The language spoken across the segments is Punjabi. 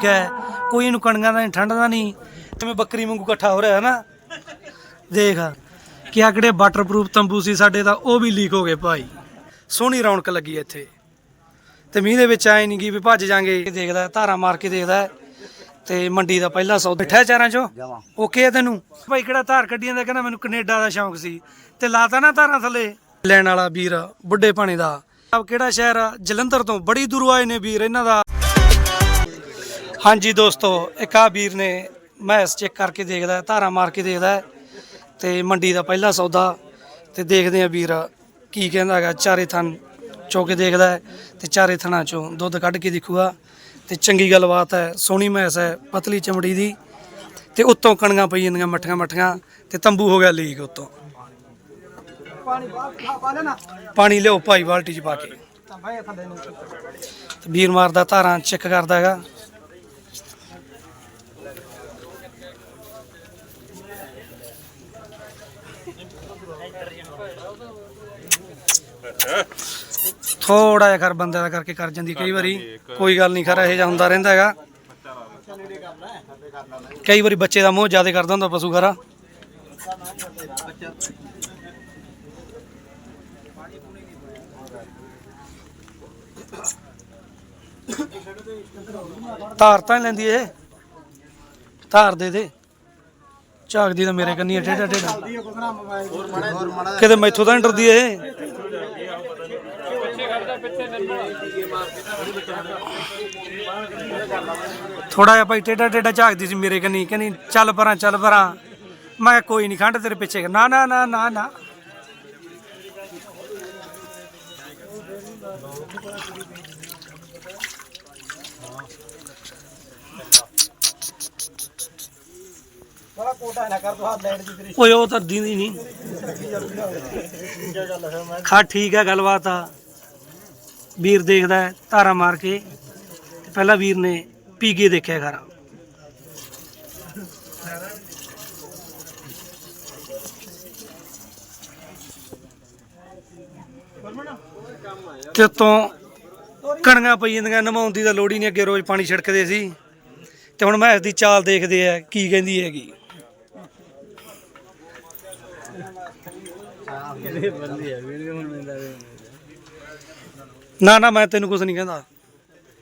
ਠੀਕ ਹੈ। ਕੋਈ ਇਹਨੂੰ ਕਣੀਆਂ ਦਾ ਨਹੀਂ ਠੰਡ ਦਾ ਨਹੀਂ। ਜਿਵੇਂ ਬੱਕਰੀ ਵਾਂਗੂ ਇਕੱਠਾ ਹੋ ਰਿਹਾ ਹੈ ਨਾ। ਦੇਖ ਕਿ ਆ ਕਿਹੜੇ ਵਾਟਰਪ੍ਰੂਫ ਤੰਬੂ ਸੀ ਸਾਡੇ ਦਾ ਉਹ ਵੀ ਲੀਕ ਹੋ ਗਏ ਭਾਈ। ਸੋਹਣੀ ਰੌਣਕ ਲੱਗੀ ਇੱਥੇ। ਤੇ ਮੀਂਹ ਦੇ ਵਿੱਚ ਆਏ ਨਹੀਂ ਗੀ ਵੀ ਭੱਜ ਜਾਾਂਗੇ। ਦੇਖਦਾ ਧਾਰਾ ਮਾਰ ਕੇ ਦੇਖਦਾ ਤੇ ਮੰਡੀ ਦਾ ਪਹਿਲਾ ਸੌਦਾ। ਬੈਠਾ ਚਾਰਾਂ ਚੋਂ? ਓਕੇ ਆ ਤੈਨੂੰ। ਭਾਈ ਕਿਹੜਾ ਧਾਰ ਕੱਢੀਆਂ ਦਾ ਕਹਿੰਦਾ ਮੈਨੂੰ ਕੈਨੇਡਾ ਦਾ ਸ਼ੌਂਕ ਸੀ। ਤੇ ਲਾਤਾ ਨਾ ਧਾਰਾਂ ਥੱਲੇ। ਲੈਣ ਵਾਲਾ ਵੀਰ ਬੁੱਢੇ ਪਾਣੀ ਦਾ। ਆਹ ਕਿਹੜਾ ਸ਼ਹਿਰ ਆ? ਜਲੰਧਰ ਤੋਂ। ਬੜੀ ਦੂਰੋਂ ਆਏ ਨੇ ਵੀਰ ਇਹਨਾਂ ਦਾ। ਹਾਂਜੀ ਦੋਸਤੋ ਇੱਕ ਆ ਵੀਰ ਨੇ ਮੈਸ ਚੈੱਕ ਕਰਕੇ ਦੇਖਦਾ ਹੈ, ਧਾਰਾ ਮਾਰ ਕੇ ਦੇਖਦਾ ਹੈ ਤੇ ਮੰਡੀ ਦਾ ਪਹਿਲਾ ਸੌਦਾ ਤੇ ਦੇਖਦੇ ਆ ਵੀਰ ਕੀ ਕਹਿੰਦਾ ਹੈਗਾ। ਚਾਰੇ ਥਣ ਚੋ ਕੇ ਦੇਖਦਾ ਹੈ ਤੇ ਚਾਰੇ ਥਣਾਂ ਚੋਂ ਦੁੱਧ ਕੱਢ ਕੇ ਦੇਖੂਗਾ। ਤੇ ਚੰਗੀ ਗੱਲਬਾਤ ਹੈ ਸੋਹਣੀ ਮੈਸ ਹੈ ਪਤਲੀ ਚਮੜੀ ਦੀ ਤੇ ਉੱਤੋਂ ਕਣੀਆਂ ਪਈ ਜਾਂਦੀਆਂ ਮੱਠੀਆਂ ਮੱਠੀਆਂ ਤੇ ਤੰਬੂ ਹੋ ਗਿਆ ਲੀਕ ਉੱਤੋਂ। ਪਾਣੀ ਲਿਓ ਭਾਈ ਬਾਲਟੀ ਚ ਪਾ ਕੇ। ਵੀਰ ਮਾਰਦਾ ਧਾਰਾਂ ਚੈੱਕ ਕਰਦਾ ਹੈਗਾ। ਥੋੜਾ ਜਿਹਾ ਕਰ ਬੰਦੇ ਦਾ ਕਰਕੇ ਕਰ ਜਾਂਦੀ ਕਈ ਵਾਰੀ। ਕੋਈ ਗੱਲ ਨਹੀਂ ਖਰਾ, ਇਹ ਜਿਹਾ ਹੁੰਦਾ ਰਹਿੰਦਾ ਹੈਗਾ। ਕਈ ਵਾਰੀ ਬੱਚੇ ਦਾ ਮੋਹ ਜ਼ਿਆਦਾ ਕਰਦਾ ਹੁੰਦਾ ਪਸ਼ੂ ਖਰਾ। ਧਾਰ ਤਾਂ ਨੀ ਲੈਂਦੀ ਇਹ। ਧਾਰ ਦੇ ਦੇ। ਝਾਕਦੀ ਤਾਂ ਮੇਰੇ ਕੰਨੀ ਟੇਡਾ ਟੇਡਾ ਕਿਤੇ ਮੈਥੋਂ ਤਾਂ ਨੀ ਡਰਦੀ ਇਹ। ਥੋੜਾ ਜਿਹਾ ਭਾਈ ਟੇਡਾ ਟੇਡਾ ਝਾਕਦੀ ਸੀ ਮੇਰੇ ਕੰਨੀ ਕਹਿੰਦੀ ਚੱਲ ਪਰਾਂ ਚੱਲ ਪਰਾਂ। ਮੈਂ ਕਿਹਾ ਕੋਈ ਨਹੀਂ ਖੰਡ ਤੇਰੇ ਪਿੱਛੇ ਨਾ ਨਾ ਨਾ ਨਾ ਨਾ। ਓਏ ਉਹ ਤਾਂ ਦੀਂਦੀ ਨਹੀਂ। ਖਾ ਠੀਕ ਹੈ ਗੱਲਬਾਤ ਆ। ਵੀਰ ਦੇਖਦਾ ਹੈ, ਧਾਰਾ ਮਾਰ ਕੇ ਤੇ ਪਹਿਲਾਂ ਵੀਰ ਨੇ ਪੀ ਕੇ ਦੇਖਿਆ ਖਰਾ ਤੇ ਤੋਂ ਕਣੀਆਂ ਪਈ ਜਾਂਦੀਆਂ ਨਮਾਉਣ ਦੀ ਤਾਂ ਲੋੜ ਹੀ ਨਹੀਂ ਅੱਗੇ ਰੋਜ਼ ਪਾਣੀ ਛਿੜਕਦੇ ਸੀ। ਤੇ ਹੁਣ ਮੈਂ ਇਸ ਦੀ ਚਾਲ ਦੇਖਦੇ ਆ ਕੀ ਕਹਿੰਦੀ ਹੈਗੀ। ਨਾ ਨਾ ਮੈਂ ਤੈਨੂੰ ਕੁਝ ਨਹੀਂ ਕਹਿੰਦਾ।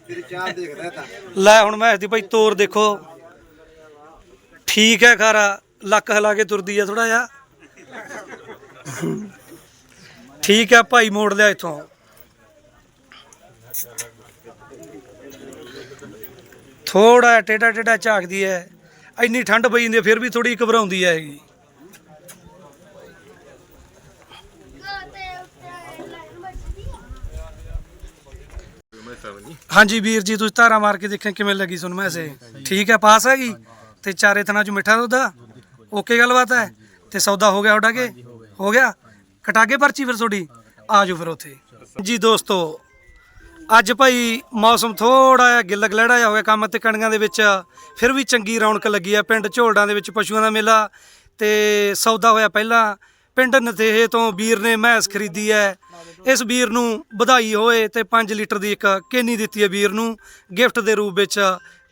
ਤੇਰੀ ਚਾਹ ਦੇਖਦਾ ਤਾਂ। ਲੈ ਹੁਣ ਮੈਂ ਇਸ ਦੀ ਭਾਈ ਤੋਰ ਦੇਖੋ। ਠੀਕ ਹੈ ਖਾਰਾ ਲੱਕ ਹਿਲਾ ਕੇ ਤੁਰਦੀ ਆ ਥੋੜਾ ਜਿਹਾ। ਠੀਕ ਹੈ ਭਾਈ ਮੋੜ ਲਿਆ ਇੱਥੋਂ। ਥੋੜਾ ਟੇਡਾ ਟੇਡਾ ਝਾਕਦੀ ਹੈ। ਇੰਨੀ ਠੰਡ ਪਈ ਜਾਂਦੀ ਫਿਰ ਵੀ ਥੋੜੀ ਘਬਰਾਉਂਦੀ ਹੈ ਹੈਗੀ ਹਾਂਜੀ ਵੀਰ ਜੀ, ਤੁਸੀਂ ਧਾਰਾ ਮਾਰ ਕੇ ਦੇਖਿਆ ਕਿਵੇਂ ਲੱਗੀ ਤੁਹਾਨੂੰ ਮੈਸੇ ਠੀਕ ਹੈ, ਪਾਸ ਹੈਗੀ? ਤੇ ਚਾਰੇ ਥਣਾ ਚ ਮਿੱਠਾ ਦੁੱਧ? ਆ ਓਕੇ ਗੱਲਬਾਤ ਹੈ? ਤੇ ਸੌਦਾ ਹੋ ਗਿਆ ਤੁਹਾਡਾ ਕੇ? ਹੋ ਗਿਆ? ਕਟਾਗੇ ਪਰਚੀ ਫਿਰ ਤੁਹਾਡੀ? ਆ ਜਾਓ ਫਿਰ ਉੱਥੇ। ਜੀ ਦੋਸਤੋ, ਅੱਜ ਭਾਈ ਮੌਸਮ ਥੋੜਾ ਜਿਹਾ ਗਿੱਲ ਗਲੜਾ ਜਿਹਾ ਹੋ ਗਿਆ ਕੰਮ ਤੇ ਕਣੀਆਂ ਦੇ ਵਿੱਚ। ਫਿਰ ਵੀ ਚੰਗੀ ਰੌਣਕ ਲੱਗੀ ਆ ਪਿੰਡ ਝੋਲਡਾਂ ਦੇ ਵਿੱਚ ਪਸ਼ੂਆਂ ਦਾ ਮੇਲਾ ਤੇ ਸੌਦਾ ਹੋਇਆ ਪਹਿਲਾਂ। ਪਿੰਡ ਨਤੇਹੇ ਤੋਂ ਵੀਰ ਨੇ ਮੈਸ ਖਰੀਦੀ ਹੈ। ਇਸ ਵੀਰ ਨੂੰ ਵਧਾਈ ਹੋਏ ਤੇ 5 ਲੀਟਰ ਦੀ ਇੱਕ ਕੇਨੀ ਦਿੱਤੀ ਹੈ ਵੀਰ ਨੂੰ। ਗਿਫਟ ਦੇ ਰੂਪ ਵਿੱਚ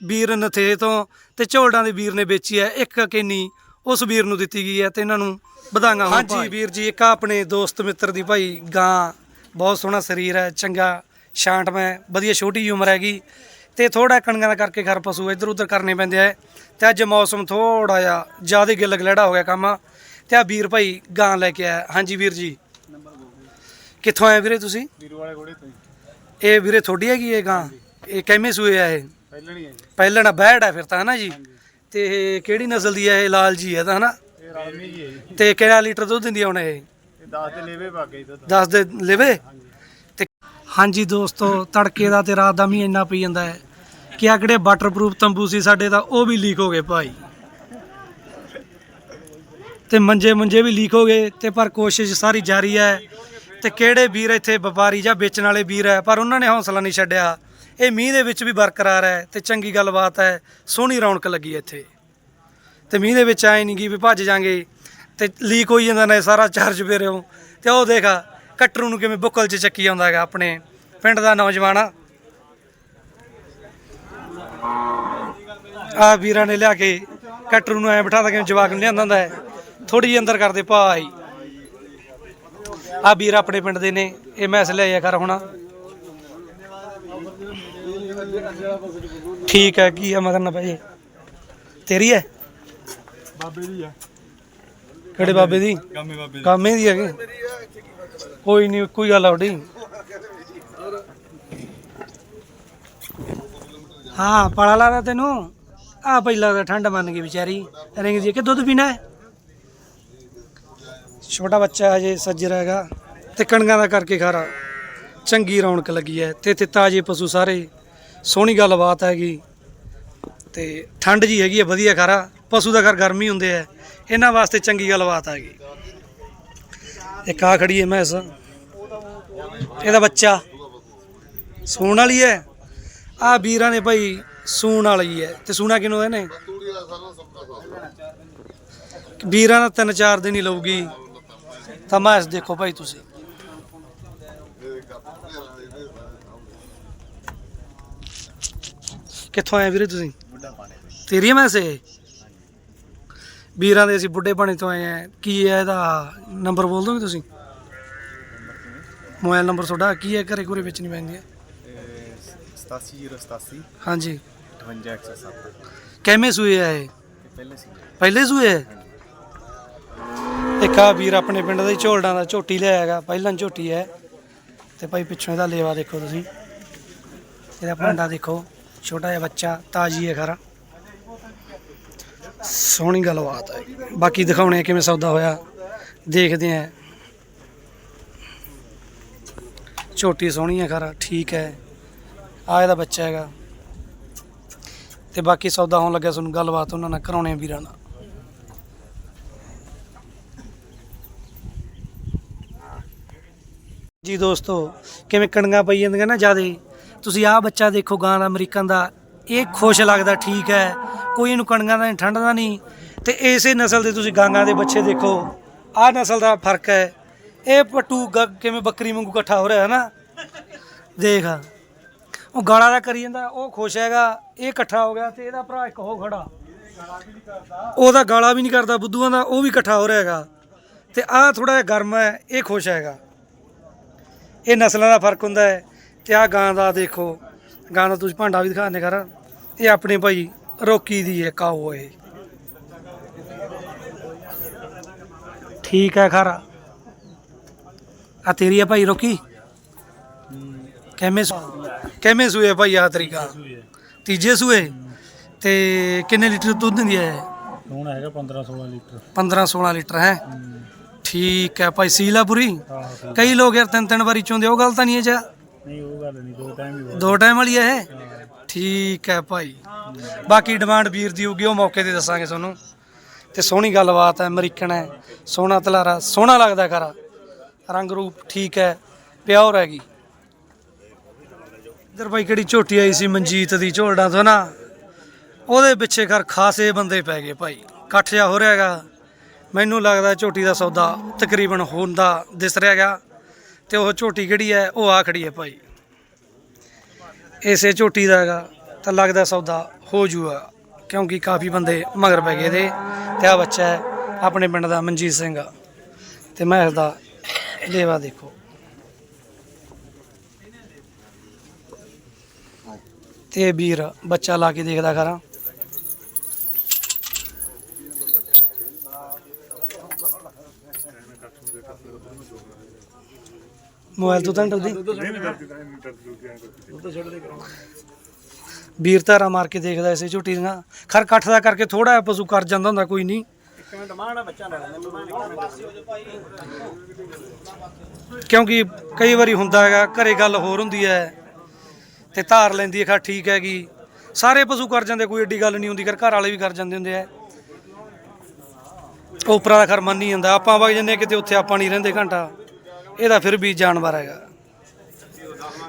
ਵੀਰ ਨਤੇਹੇ ਤੋਂ ਤੇ ਝੋਲਡਾਂ ਦੇ ਵੀਰ ਨੇ ਵੇਚੀ ਹੈ ਇੱਕ ਕੇਨੀ। ਉਸ ਵੀਰ ਨੂੰ ਦਿੱਤੀ ਗਈ ਹੈ ਤੇ ਇਹਨਾਂ ਨੂੰ ਵਧਾਈਆਂ ਹੋਣ। ਹਾਂਜੀ ਵੀਰ ਜੀ ਇੱਕ ਆਪਣੇ ਦੋਸਤ ਮਿੱਤਰ ਦੀ ਭਾਈ ਗਾਂ। ਬਹੁਤ ਸੋਹਣਾ ਸਰੀਰ ਹੈ ਚੰਗਾ ਸ਼ਾਂਟ ਮੈਂ ਵਧੀਆ ਛੋਟੀ ਉਮਰ ਹੈਗੀ। ਤੇ ਥੋੜਾ ਕਣੀਆਂ ਦਾ ਕਰਕੇ ਘਰ ਪਸ਼ੂ ਇੱਧਰ ਉੱਧਰ ਕਰਨੇ ਪੈਂਦੇ ਆ। ਤੇ ਅੱਜ ਮੌਸਮ ਥੋੜਾ ਜਿਹਾ ਜ਼ਿਆਦਾ ਗਿੱਲ ਗਲੇੜਾ ਹੋ ਗਿਆ ਕੰਮ। ਤੇ ਆ ਵੀਰ ਭਾਈ ਗਾਂ ਲੈ ਕੇ ਆਇਆ। ਹਾਂਜੀ ਵੀਰ ਜੀ। ਕਿੱਥੋਂ ਆਏ ਵੀਰੇ ਤੁਸੀਂ? ਵੀਰੂ ਵਾਲੇ ਘੋੜੇ ਤੋਂ ਇਹ ਵੀਰੇ ਥੋੜੀ ਹੈਗੀ ਇਹ ਗਾਂ? ਇਹ ਕਿਵੇਂ ਸੂਏ ਆ ਇਹ? ਹੈ ਪਹਿਲਣਾ ਬੈੜ ਹੈ ਫਿਰ ਤਾਂ ਹਨਾ ਜੀ? ਤੇ ਇਹ ਕਿਹੜੀ ਨਸਲ ਦੀ ਹੈ ਇਹ ਲਾਲ ਜੀ ਹੈ ਤਾਂ ਹਨਾ? ਇਹ ਰਾਮੀ ਜੀ ਹੈ ਜੀ। ਤੇ ਕਿਹੜਾ ਲੀਟਰ ਦੁੱਧ ਦਿੰਦੀ ਆ ਹੁਣ ਇਹ? ਇਹ 10 ਦੇ ਲੇਵੇ ਪਾ ਗਈ ਤਾਂ ਦੱਸ ਦੇ ਲਿਵੇ? ਤੇ ਹਾਂਜੀ ਦੋਸਤੋ ਤੜਕੇ ਦਾ ਤੇ ਰਾਤ ਦਾ ਮੀਂਹ ਇੰਨਾ ਪਈ ਜਾਂਦਾ ਹੈ ਕਿ ਆ ਕਿਹੜੇ ਵਾਟਰਪ੍ਰੂਫ ਤੰਬੂ ਸੀ ਸਾਡੇ ਦਾ ਉਹ ਵੀ ਲੀਕ ਹੋ ਗਏ ਭਾਈ। ਤੇ ਮੰਜੇ ਮੁੰਜੇ ਵੀ ਲੀਕ ਹੋ ਗਏ ਤੇ ਪਰ ਕੋਸ਼ਿਸ਼ ਸਾਰੀ ਜਾਰੀ ਹੈ ਤੇ ਕਿਹੜੇ ਵੀਰ ਇੱਥੇ ਵਪਾਰੀ ਜਾਂ ਵੇਚਣ ਵਾਲੇ ਵੀਰ ਹੈ, ਪਰ ਉਹਨਾਂ ਨੇ ਹੌਸਲਾ ਨਹੀਂ ਛੱਡਿਆ। ਇਹ ਮੀਂਹ ਦੇ ਵਿੱਚ ਵੀ ਬਰਕਰਾਰ ਹੈ ਤੇ ਚੰਗੀ ਗੱਲਬਾਤ ਹੈ, ਸੋਹਣੀ ਰੌਣਕ ਲੱਗੀ ਇੱਥੇ। ਤੇ ਮੀਂਹ ਦੇ ਵਿੱਚ ਆਏ ਨਹੀਂ ਗੀ ਵੀ ਭੱਜ ਜਾਾਂਗੇ ਤੇ ਲੀਕ ਹੋਈ ਜਾਂਦਾ ਨੇ ਸਾਰਾ ਚਾਰਜ ਫੇਰਿਓ। ਤੇ ਉਹ ਦੇਖਾ, ਕਟਰੂ ਨੂੰ ਕਿਵੇਂ ਬੁੱਕਲ 'ਚ ਚੱਕੀ ਆਉਂਦਾ ਹੈਗਾ ਆਪਣੇ ਪਿੰਡ ਦਾ ਨੌਜਵਾਨ। ਆ ਆ ਵੀਰਾਂ ਨੇ ਲਿਆ ਕੇ ਕਟਰੂ ਨੂੰ ਐ ਬਿਠਾਦਾ ਕਿਵੇਂ ਜਵਾਕ ਨੂੰ ਲਿਆਂਦਾ ਹੁੰਦਾ ਹੈ। ਥੋੜੀ ਜਿਹੀ ਅੰਦਰ ਕਰਦੇ ਭਾਈ ਆ ਵੀਰ ਆਪਣੇ ਪਿੰਡ ਦੇ ਨੇ ਇਹ ਮੈਸ ਲੈ ਆ ਕਰ ਹੁਣ। ਠੀਕ ਹੈ ਕੀ ਆ ਮਗਰ ਨਾ ਪਏ ਤੇਰੀ ਹੈ? ਬਾਬੇ ਦੀ ਆ ਕਿਹੜੇ ਬਾਬੇ ਦੀ? ਬਾਬੇ ਕਾਮੇ ਦੀ ਹੈਗੇ? ਕੋਈ ਨਹੀਂ ਕੋਈ ਗੱਲ ਆ ਤੁਹਾਡੀ। ਹਾਂ ਪੜਾ ਲਾਦਾ ਤੈਨੂੰ। ਆ ਪਹਿਲਾਂ ਤਾਂ ਠੰਡ ਮੰਨ ਗਈ ਵਿਚਾਰੀ। ਰਿੰਗ ਜੀ ਕਿ ਦੁੱਧ ਪੀਣਾ ਹੈ? ਛੋਟਾ ਬੱਚਾ ਹਜੇ ਸੱਜਰ ਹੈਗਾ ਤੇ ਕਣਕਾਂ ਦਾ ਕਰਕੇ ਖਾਰਾ। ਚੰਗੀ ਰੌਣਕ ਲੱਗੀ ਹੈ। ਤੇ ਤੇ ਤਾਜੇ ਪਸ਼ੂ ਸਾਰੇ। ਸੋਹਣੀ ਗੱਲਬਾਤ ਹੈਗੀ। ਤੇ ਠੰਡ ਜੀ ਹੈਗੀ ਹੈ, ਵਧੀਆ ਖਾਰਾ। ਪਸ਼ੂ ਦਾ ਘਰ ਗਰਮੀ ਹੁੰਦੇ ਹੈ। ਇਹਨਾਂ ਵਾਸਤੇ ਚੰਗੀ ਗੱਲਬਾਤ ਹੈਗੀ। ਇੱਕ ਆ ਖੜੀ ਹੈ ਮੈਸ। ਇਹਦਾ ਬੱਚਾ। ਸੂਣ ਵਾਲੀ ਹੈ। ਆ ਵੀਰਾਂ ਨੇ ਭਾਈ ਸੂਣ ਵਾਲੀ ਹੈ। ਤੇ ਸੂਣਾ ਕਿਨੂੰ ਇਹਨੇ ਵੀਰਾਂ ਦਾ ਤਿੰਨ ਚਾਰ ਦਿਨ ਹੀ ਲਊਗੀ। ਤਾਂ ਮੈਸ ਦੇਖੋ ਭਾਈ ਤੁਸੀਂ। ਕਿੱਥੋਂ ਆਏ ਵੀਰੇ ਤੁਸੀਂ? ਬੁੱਢਾ ਪਾਣੇ ਤੇਰੀ ਮੈਸ ਵੀਰਾਂ ਦੇ ਅਸੀਂ ਬੁੱਢੇ ਪਾਣੀ ਤੋਂ ਆਏ ਆ। ਕੀ ਹੈ ਇਹਦਾ ਨੰਬਰ ਬੋਲ ਦੋਗੇ ਤੁਸੀਂ? ਮੋਬਾਈਲ ਨੰਬਰ ਤੁਹਾਡਾ ਕੀ ਹੈ ਘਰੇ ਘੁਰੇ ਵਿੱਚ ਨਹੀਂ ਪੈਂਦੀ 87087 ਹਾਂਜੀ। 58107 ਕਿਵੇਂ ਸੂਏ ਆ ਇਹ? ਪਹਿਲੇ ਸੂਏ ਹੈ ਦੇਖਾ ਵੀਰ ਆਪਣੇ ਪਿੰਡ ਦੇ ਝੋਲਡਾਂ ਦਾ ਝੋਟੀ ਲਿਆ ਹੈਗਾ ਪਹਿਲਾਂ ਝੋਟੀ ਹੈ। ਤੇ ਭਾਈ ਪਿੱਛੋਂ ਇਹਦਾ ਲੇਵਾ ਦੇਖੋ ਤੁਸੀਂ। ਇਹਦਾ ਭਾਂਡਾ ਦੇਖੋ, ਛੋਟਾ ਜਿਹਾ ਬੱਚਾ, ਤਾਜੀ ਹੈ ਖਰਾ। ਸੋਹਣੀ ਗੱਲਬਾਤ ਹੈ। ਬਾਕੀ ਦਿਖਾਉਣੇ ਆ ਕਿਵੇਂ ਸੌਦਾ ਹੋਇਆ। ਦੇਖਦੇ ਆ। ਝੋਟੀ ਸੋਹਣੀ ਹੈ ਖਰਾ, ਠੀਕ ਹੈ। ਆ ਇਹਦਾ ਬੱਚਾ ਹੈਗਾ। ਤੇ ਬਾਕੀ ਸੌਦਾ ਹੋਣ ਲੱਗਿਆ, ਤੁਹਾਨੂੰ ਗੱਲਬਾਤ ਉਹਨਾਂ ਨਾਲ ਕਰਾਉਣੇ ਵੀਰਾਂ ਨਾਲ। ਜੀ ਦੋਸਤੋ, ਕਿਵੇਂ ਕਣੀਆਂ ਪਈ ਜਾਂਦੀਆਂ ਨਾ ਜਿਆਦੇ? ਤੁਸੀਂ ਆਹ ਬੱਚਾ ਦੇਖੋ ਗਾਂ ਦਾ, ਅਮਰੀਕਨ ਦਾ। ਇਹ ਖੁਸ਼ ਲੱਗਦਾ, ਠੀਕ ਹੈ। ਕੋਈ ਇਹਨੂੰ ਕਣੀਆਂ ਦਾ ਨਹੀਂ ਠੰਡ ਦਾ ਨਹੀਂ ਤੇ ਇਸੇ ਨਸਲ ਦੇ ਤੁਸੀਂ ਗਾਂਗਾ ਦੇ ਬੱਚੇ ਦੇਖੋ। ਆਹ ਨਸਲ ਦਾ ਫ਼ਰਕ ਹੈ। ਇਹ ਪੱਟੂ ਗ- ਕਿਵੇਂ ਬੱਕਰੀ ਵਾਂਗੂ ਇਕੱਠਾ ਹੋ ਰਿਹਾ, ਹੈ ਨਾ? ਦੇਖ। ਉਹ ਗਾਲਾਂ ਦਾ ਕਰੀ ਜਾਂਦਾ, ਉਹ ਖੁਸ਼ ਹੈਗਾ। ਇਹ ਇਕੱਠਾ ਹੋ ਗਿਆ ਤੇ ਇਹਦਾ ਭਰਾ ਇੱਕ ਹੋ ਖੜਾ। ਉਹਦਾ ਗਾਲਾਂ ਵੀ ਨਹੀਂ ਕਰਦਾ, ਬੁੱਧੂਆਂ ਦਾ, ਉਹ ਵੀ ਇਕੱਠਾ ਹੋ ਰਿਹਾ ਹੈਗਾ। ਤੇ ਆਹ ਥੋੜਾ ਜਿਹਾ ਗਰਮ ਹੈ, ਇਹ ਖੁਸ਼ ਹੈਗਾ। ਇਹ ਨਸਲਾਂ ਦਾ ਫ਼ਰਕ ਹੁੰਦਾ ਹੈ ਤੇ ਆਹ ਗਾਂ ਦਾ ਦੇਖੋ ਗਾਂ ਦਾ ਤੁਸੀਂ ਭਾਂਡਾ ਵੀ ਦਿਖਾਣੇ ਕਰ ਇਹ ਆਪਣੇ ਭਾਈ ਰੋਕੀ ਦੀ ਹੈ ਕਾਓ ਇਹ। ਠੀਕ ਹੈ ਖਰਾ। ਆ ਤੇਰੀ ਹੈ ਭਾਈ ਰੋਕੀ? ਕਿਵੇਂ ਕਿਵੇਂ ਸੂਏ ਭਾਈ ਆ ਤਰੀਕਾ ਤੀਜੇ ਸੂਏ? ਤੇ ਕਿੰਨੇ ਲੀਟਰ ਦੁੱਧ ਦਿੰਦੀ ਹੈ ਹੁਣ ਹੈਗਾ 15 16 ਲੀਟਰ। 15 16 ਲੀਟਰ ਹੈ। ਠੀਕ ਹੈ ਭਾਈ ਸੀਲਾ ਪੂਰੀ? ਕਈ ਲੋਕ ਯਾਰ ਤਿੰਨ ਤਿੰਨ ਵਾਰੀ ਚੋਂਦੇ ਉਹ ਗੱਲ ਤਾਂ ਨਹੀਂ ਹੈ ਜਾ ਨਹੀਂ ਉਹ ਗੱਲ ਨਹੀਂ ਦੋ ਟਾਈਮ ਹੀ ਦੋ ਟਾਈਮ ਵਾਲੀ ਹੈ ਇਹ? ਠੀਕ ਹੈ ਭਾਈ। ਬਾਕੀ ਡਿਮਾਂਡ ਵੀਰ ਦੀ ਹੋਊਗੀ ਉਹ ਮੌਕੇ ਤੇ ਦੱਸਾਂਗੇ ਤੁਹਾਨੂੰ। ਤੇ ਸੋਹਣੀ ਗੱਲਬਾਤ ਹੈ ਅਮਰੀਕਨ ਹੈ ਸੋਹਣਾ ਤਲਾਰਾ ਸੋਹਣਾ ਲੱਗਦਾ ਖਰਾ ਰੰਗ ਰੂਪ ਠੀਕ ਹੈ ਪਿਓਰ ਹੈਗੀ। ਇਧਰ ਭਾਈ ਕਿਹੜੀ ਝੋਟੀ ਆਈ ਸੀ ਮਨਜੀਤ ਦੀ ਝੋਲਡਾਂ ਤੋਂ ਨਾ? ਉਹਦੇ ਪਿੱਛੇ ਘਰ ਖਾਸੇ ਬੰਦੇ ਪੈ ਗਏ ਭਾਈ। ਇਕੱਠ ਜਾ ਹੋ ਰਿਹਾ ਹੈਗਾ। ਮੈਨੂੰ ਲੱਗਦਾ ਝੋਟੀ ਦਾ ਸੌਦਾ ਤਕਰੀਬਨ ਹੁੰਦਾ ਦਿਸ ਰਿਹਾ ਗਿਆ ਤੇ ਉਹ ਝੋਟੀ ਕਿਹੜੀ ਹੈ, ਉਹ ਆ ਖੜੀ ਹੈ ਭਾਈ। ਇਸੇ ਝੋਟੀ ਦਾ ਹੈਗਾ ਤਾਂ ਲੱਗਦਾ ਸੌਦਾ ਹੋ ਜੂਗਾ, ਕਿਉਂਕਿ ਕਾਫੀ ਬੰਦੇ ਮਗਰ ਪੈ ਗਏ ਦੇ ਤੇ ਆ ਬੱਚਾ ਹੈ ਆਪਣੇ ਪਿੰਡ ਦਾ ਮਨਜੀਤ ਸਿੰਘ। ਆ ਤੇ ਮੈਂ ਇਸ ਦਾ ਲੇਵਾ ਦੇਖੋ। ਤੇ ਵੀਰ ਬੱਚਾ ਲਾ ਕੇ ਦੇਖਦਾ ਕਰਾਂ। ਮੋਬਾਈਲ ਤੋਂ ਤਾਂ ਡਰਦੀ। ਵੀਰ ਧਾਰਾ ਮਾਰ ਕੇ ਦੇਖਦਾ ਇਸੇ ਝੋਟੀ ਦੀਆਂ। ਖਰ ਕੱਠ ਦਾ ਕਰਕੇ ਥੋੜਾ ਜਿਹਾ ਪਸ਼ੂ ਕਰ ਜਾਂਦਾ ਹੁੰਦਾ ਕੋਈ ਨਹੀਂ। ਕਿਉਂਕਿ ਕਈ ਵਾਰੀ ਹੁੰਦਾ ਹੈਗਾ ਘਰੇ ਗੱਲ ਹੋਰ ਹੁੰਦੀ ਹੈ ਤੇ ਧਾਰ ਲੈਂਦੀ ਹੈ ਖਾ ਠੀਕ ਹੈਗੀ। ਸਾਰੇ ਪਸ਼ੂ ਕਰ ਜਾਂਦੇ ਕੋਈ ਏਡੀ ਗੱਲ ਨਹੀਂ ਹੁੰਦੀ ਕਰ ਘਰ ਵਾਲੇ ਵੀ ਕਰ ਜਾਂਦੇ ਹੁੰਦੇ ਆ। ਉਪਰਾ ਦਾ ਖਰ ਮੰਨ ਨਹੀਂ ਜਾਂਦਾ। ਆਪਾਂ ਵਗ ਜੰਨੇ ਕਿਤੇ ਉੱਥੇ ਆਪਾਂ ਨਹੀਂ ਰਹਿੰਦੇ ਘੰਟਾ। ਇਹਦਾ ਫਿਰ ਵੀ ਜਾਨਵਰ ਹੈਗਾ।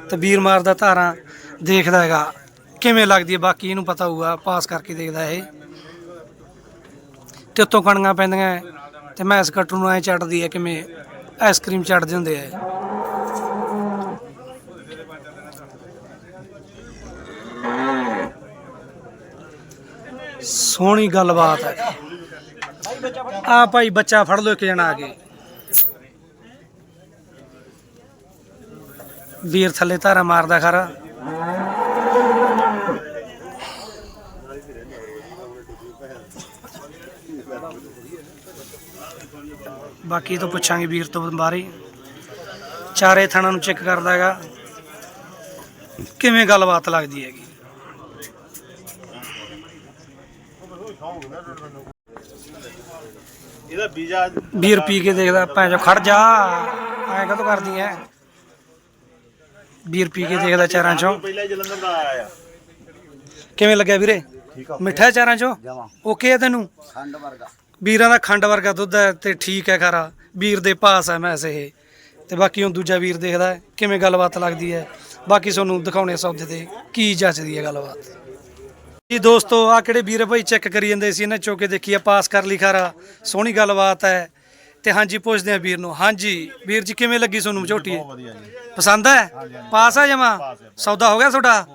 ਤੇ ਵੀਰ ਮਾਰਦਾ ਧਾਰਾਂ ਦੇਖਦਾ ਹੈਗਾ। ਕਿਵੇਂ ਲੱਗਦੀ ਹੈ ਬਾਕੀ ਇਹਨੂੰ ਪਤਾ ਹੋਊਗਾ ਪਾਸ ਕਰਕੇ ਦੇਖਦਾ ਇਹ। ਤੇ ਉੱਤੋਂ ਕਣੀਆਂ ਪੈਂਦੀਆਂ ਹੈ, ਤੇ ਮੈਂ ਇਸ ਕੱਟੂ ਨੂੰ ਐ ਚੱਟਦੀ ਹੈ ਕਿਵੇਂ ਆਈਸਕ੍ਰੀਮ ਚੜਦੇ ਹੁੰਦੇ ਆ ਸੋਹਣੀ ਗੱਲਬਾਤ ਹੈ। ਆ ਭਾਈ ਬੱਚਾ ਫੜ ਲੋ ਇੱਕ ਜਣਾ ਆ ਕੇ। ਵੀਰ ਥੱਲੇ ਧਾਰਾ ਮਾਰਦਾ ਖਰਾ। ਬਾਕੀ ਤੋਂ ਪੁੱਛਾਂਗੇ ਵੀਰ ਤੋਂ ਬਾਰੇ। ਚਾਰੇ ਥਾਣਾ ਨੂੰ ਚੈੱਕ ਕਰਦਾ ਹੈਗਾ। ਕਿਵੇਂ ਗੱਲਬਾਤ ਲੱਗਦੀ ਹੈਗੀ? ਇਹਦਾ ਵੀਜ਼ਾ ਵੀਰ ਪੀ ਕੇ ਦੇਖਦਾ ਭੈਣ ਚੋ ਖੜ ਜਾ। ਐ ਕਦੋਂ ਕਰਦੀ ਐ? ਵੀਰ ਪੀ ਕੇ ਦੇਖਦਾ ਚਾਰਾਂ ਚੋਂ। ਪਹਿਲਾਂ ਜਲੰਧਰ ਦਾ ਆਇਆ ਆ ਕਿਵੇਂ ਲੱਗਿਆ ਵੀਰੇ ਮਿੱਠਾ ਚਾਰਾਂ ਚੋਂ? ਓਕੇ ਹੈ ਤੈਨੂੰ? ਖੰਡ ਵਰਗਾ। ਵੀਰਾਂ ਦਾ ਖੰਡ ਵਰਗਾ ਦੁੱਧ ਹੈ ਤੇ ਠੀਕ ਹੈ ਖਾਰਾ। ਵੀਰ ਦੇ ਪਾਸ ਹੈ ਮੈਸ ਇਹ। ਤੇ ਬਾਕੀ ਹੁਣ ਦੂਜਾ ਵੀਰ ਦੇਖਦਾ ਹੈ, ਕਿਵੇਂ ਗੱਲਬਾਤ ਲੱਗਦੀ ਹੈ। ਬਾਕੀ ਤੁਹਾਨੂੰ ਦਿਖਾਉਣੇ ਸੌਦੇ ਤੇ ਕੀ ਜੱਚਦੀ ਹੈ ਗੱਲਬਾਤ। ਜੀ ਦੋਸਤੋ ਆ ਕਿਹੜੇ ਵੀਰ ਭਾਈ? ਚੈੱਕ ਕਰੀ ਜਾਂਦੇ ਸੀ ਇਹਨਾਂ ਚੋਕੇ ਦੇਖੀ ਆ ਪਾਸ ਕਰ ਲਈ ਖਾਰਾ। ਸੋਹਣੀ ਗੱਲਬਾਤ ਹੈ। ਤੇ ਹਾਂਜੀ ਪੁੱਛਦੇ ਆ ਵੀਰ ਨੂੰ। ਹਾਂਜੀ ਵੀਰ ਜੀ ਕਿਵੇਂ ਲੱਗੀ ਤੁਹਾਨੂੰ ਝੋਟੀ? ਬਹੁਤ ਵਧੀਆ ਜੀ। ਪਸੰਦ ਹੈ? ਪਾਸ ਆ ਜਮਾ। ਸੌਦਾ ਹੋ ਗਿਆ ਤੁਹਾਡਾ?